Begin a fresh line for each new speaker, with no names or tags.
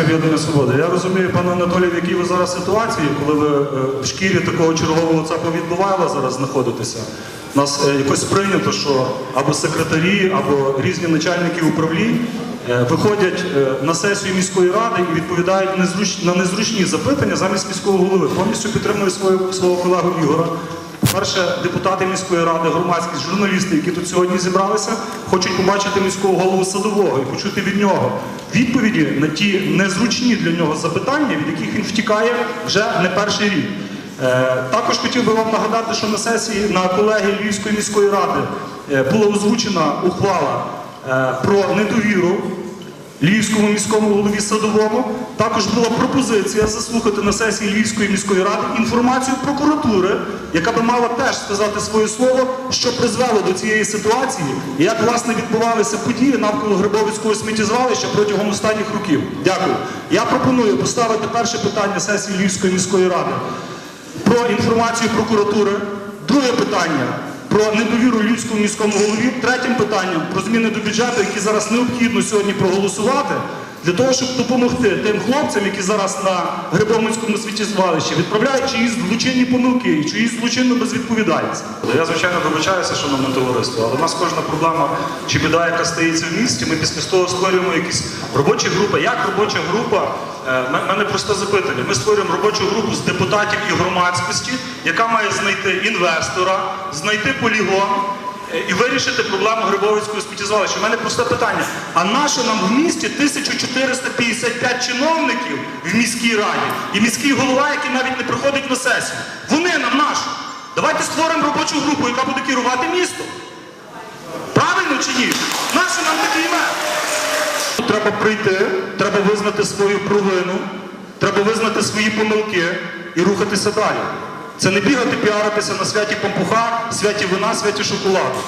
Громадське об'єднання Свобода. Я розумію, пане Анатолій, в якій ви зараз ситуації, коли ви е, в шкірі такого чергового ЦАПа відбувала зараз знаходитеся. У нас е, якось прийнято, що або секретарі, або різні начальники управлінь е, виходять на сесію міської ради і відповідають на незручні запитання замість міського голови. Повністю підтримую свого колегу Ігора. Перше, депутати міської ради, громадськість, журналісти, які тут сьогодні зібралися, хочуть побачити міського голову садового і почути від нього відповіді на ті незручні для нього запитання, від яких він втікає вже не перший рік. Е, Також хотів би вам нагадати, що на сесії на колегії Львівської міської ради е, була озвучена ухвала е, про недовіру Львівському міському голові садовому також була пропозиція заслухати на сесії Львівської міської ради інформацію прокуратури, яка би мала теж сказати своє слово, що призвело до цієї ситуації, і як власне відбувалися події навколо Грибовицького сміттєзвалища протягом останніх років. Дякую. Я пропоную поставити перше питання сесії Львівської міської ради про інформацію прокуратури. Друге питання про недовіру людському міському голові. Третім питанням про зміни до бюджету, які зараз необхідно сьогодні проголосувати, для того, щоб допомогти тим хлопцям, які зараз на Грибомицькому світі відправляють чиїсь злочинні помилки чиїсь злочинну безвідповідальність. Я, звичайно, вибачаюся, шановне товариство, але в нас кожна проблема чи біда, яка стається в місті, ми після того створюємо якісь робочі групи. Як робоча група? Е, в мене просте запитання. Ми створюємо робочу групу з депутатів і громадськості, яка має знайти інвестора, знайти полігон і вирішити проблему Грибовицького сміттєзвалища. У мене просте питання. А нащо нам в місті 1455 чиновників в міській раді і міський голова, який навіть не приходить на сесію? Вони нам нащо? Давайте створимо робочу групу, яка буде керувати містом. Правильно чи ні? Нащо нам такі імена? Треба прийти, треба визнати свою провину, треба визнати свої помилки і рухатися далі. Це не бігати, піаритися на святі пампуха, святі вина, святі шоколаду.